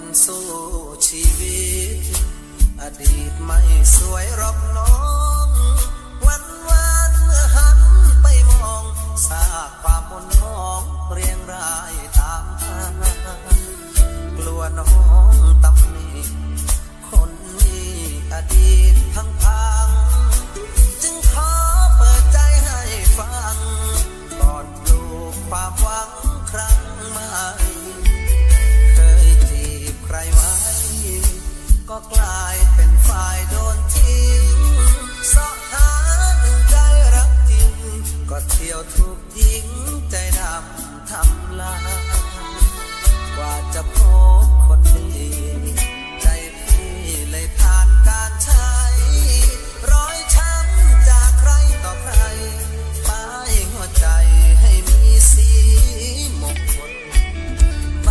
นสู้ชีวิต อดีตไม่สวยรบน้อง กลายเป็นฝ่ายโดนทิ้งสาะหาหนึ่งได้รักจริง ก็เที่ยวถูกยิงใจดำทำลาย